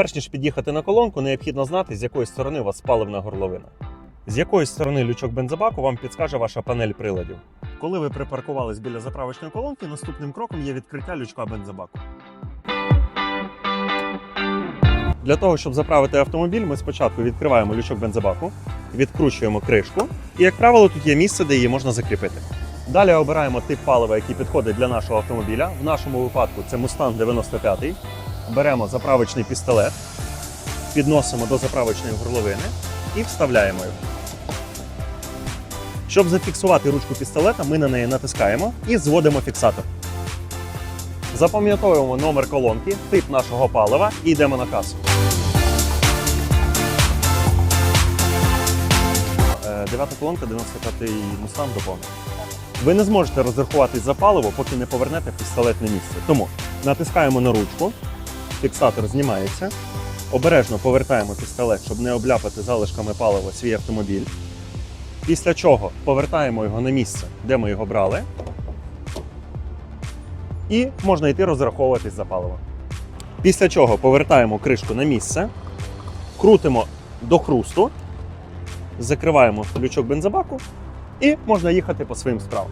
Перш ніж під'їхати на колонку, необхідно знати, з якої сторони у вас паливна горловина. З якої сторони лючок бензобаку вам підскаже ваша панель приладів. Коли ви припаркувались біля заправочної колонки, наступним кроком є відкриття лючка бензобаку. Для того, щоб заправити автомобіль, ми спочатку відкриваємо лючок бензобаку, відкручуємо кришку, і, як правило, тут є місце, де її можна закріпити. Далі обираємо тип палива, який підходить для нашого автомобіля. В нашому випадку це Mustang 95. Беремо заправочний пістолет, підносимо до заправочної горловини і вставляємо його. Щоб зафіксувати ручку пістолета, ми на неї натискаємо і зводимо фіксатор. Запам'ятовуємо номер колонки, тип нашого палива і йдемо на касу. Е, Дев'ята колонка, 95-й Mustang доповнена. Ви не зможете розрахуватись за паливо, поки не повернете пістолетне місце. Тому натискаємо на ручку, фіксатор знімається. Обережно повертаємо пістолет, щоб не обляпати залишками палива свій автомобіль. Після чого повертаємо його на місце, де ми його брали. І можна йти розраховуватись за паливо. Після чого повертаємо кришку на місце, крутимо до хрусту, закриваємо лючок бензобаку і можна їхати по своїм справам.